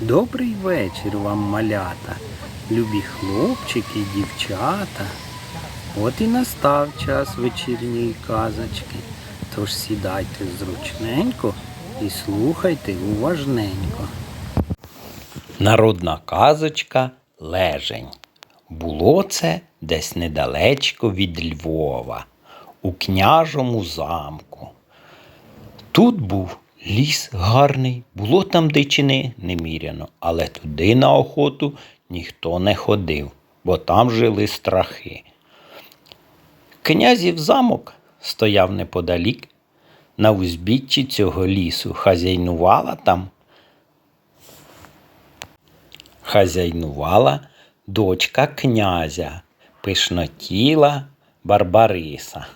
Добрий вечір вам, малята, любі хлопчики, дівчата. От і настав час вечірньої казочки. Тож сідайте зручненько і слухайте уважненько. Народна казочка Лежень. Було це десь недалечко від Львова, у княжому замку. Тут був ліс гарний, було там дичини неміряно, але туди на охоту ніхто не ходив, бо там жили страхи. Князів замок стояв неподалік, на узбіччі цього лісу хазяйнувала там. Хазяйнувала дочка князя, пишнотіла Барбариса.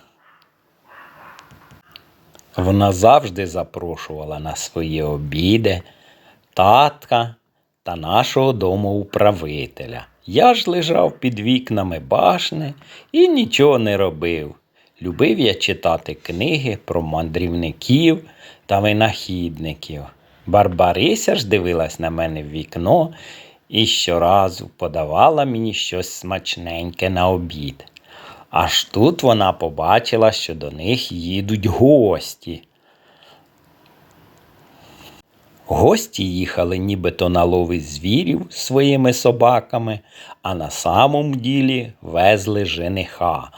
Вона завжди запрошувала на свої обіди татка та нашого домоуправителя. Я ж лежав під вікнами башни і нічого не робив. Любив я читати книги про мандрівників та винахідників. Барбарися ж дивилась на мене в вікно і щоразу подавала мені щось смачненьке на обід. Аж тут вона побачила, що до них їдуть гості. Гості їхали нібито на лови звірів своїми собаками, а на самому ділі везли жениха.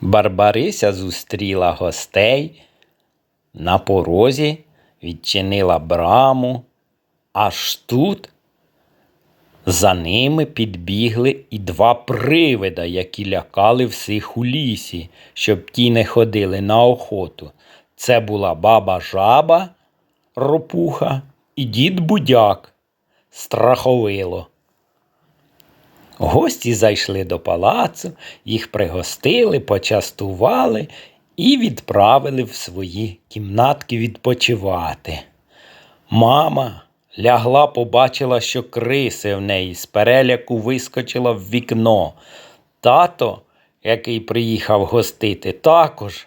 Барбарися зустріла гостей на порозі, відчинила браму, аж тут за ними підбігли і два привида, які лякали всіх у лісі, щоб ті не ходили на охоту. Це була баба жаба, ропуха і дід будяк, страховило. Гості зайшли до палацу, їх пригостили, почастували і відправили в свої кімнатки відпочивати. Мама лягла, побачила, що криси в неї з переляку вискочила в вікно. Тато, який приїхав гостити, також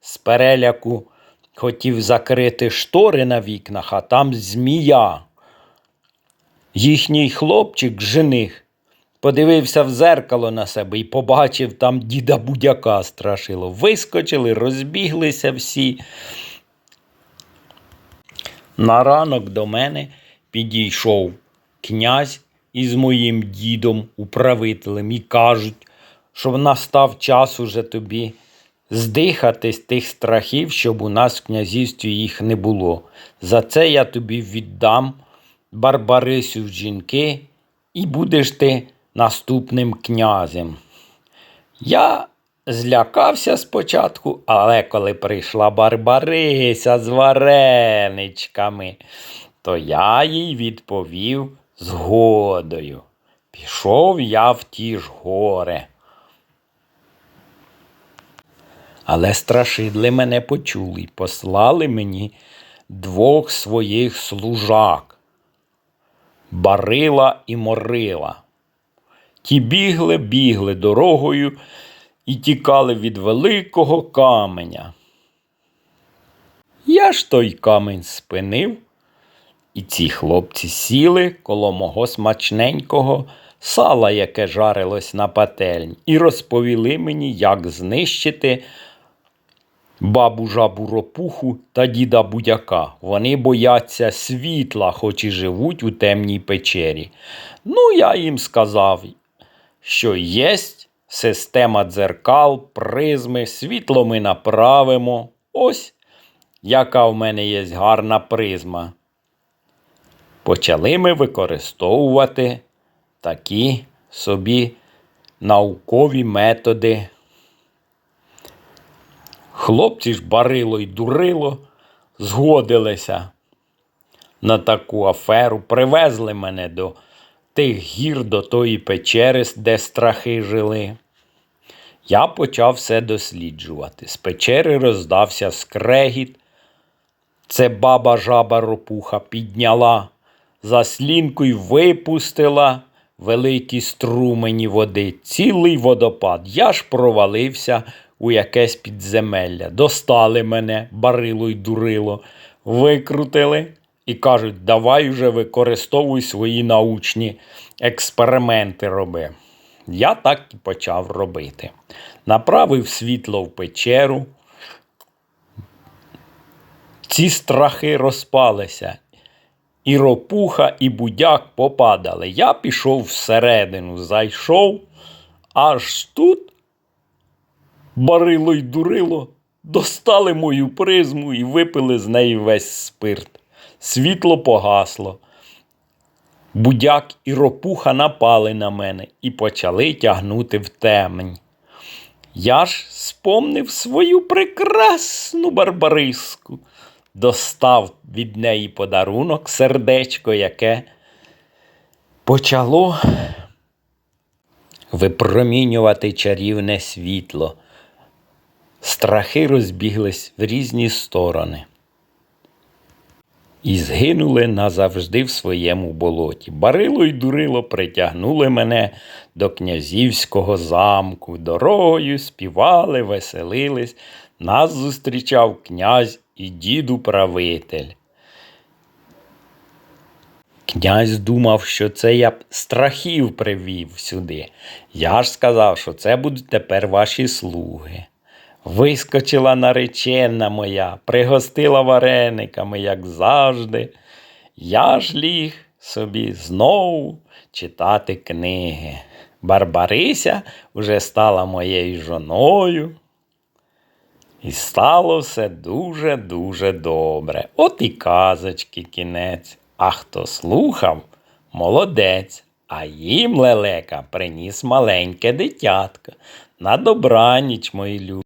з переляку хотів закрити штори на вікнах, а там змія. Їхній хлопчик, жених, подивився в зеркало на себе і побачив там діда будяка страшило. Вискочили, розбіглися всі. На ранок до мене підійшов князь із моїм дідом, управителем, і кажуть, що настав час уже тобі здихати з тих страхів, щоб у нас в князівстві їх не було. За це я тобі віддам Барбарисю жінки, і будеш ти наступним князем. Я злякався спочатку, але коли прийшла Барбарися з вареничками, то я їй відповів згодою. Пішов я в ті ж гори. Але страшидли мене почули й послали мені двох своїх служак Барила і Морила. Ті бігли, бігли дорогою і тікали від великого каменя. Я ж той камень спинив, і ці хлопці сіли коло мого смачненького сала, яке жарилось на пательні, і розповіли мені, як знищити бабу жабу ропуху та діда будяка. Вони бояться світла, хоч і живуть у темній печері. Ну, я їм сказав, що є система дзеркал, призми, світло ми направимо. Ось яка в мене є гарна призма. Почали ми використовувати такі собі наукові методи. Хлопці ж барило й дурило, згодилися на таку аферу, привезли мене до тих гір, до тої печери, де страхи жили. Я почав все досліджувати. З печери роздався скрегіт. Це баба жаба ропуха підняла заслінку й випустила великі струмені води, цілий водопад. Я ж провалився у якесь підземелля. Достали мене, барило й дурило, викрутили і кажуть, давай уже використовуй свої научні експерименти роби. Я так і почав робити. Направив світло в печеру. Ці страхи розпалися, і ропуха, і будяк попадали. Я пішов всередину, зайшов, аж тут барило й дурило достали мою призму і випили з неї весь спирт. Світло погасло. Будяк і ропуха напали на мене і почали тягнути в темень. Я ж спомнив свою прекрасну барбариску, достав від неї подарунок, сердечко, яке почало випромінювати чарівне світло. Страхи розбіглись в різні сторони і згинули назавжди в своєму болоті. Барило й дурило притягнули мене до князівського замку. Дорогою співали, веселились. Нас зустрічав князь і діду правитель. Князь думав, що це я б страхів привів сюди. Я ж сказав, що це будуть тепер ваші слуги. Вискочила наречена моя, пригостила варениками, як завжди. Я ж ліг собі знову читати книги. Барбарися вже стала моєю жоною. І стало все дуже-дуже добре. От і казочки кінець. А хто слухав, молодець. А їм лелека приніс маленьке дитятка. На добраніч, мої люди.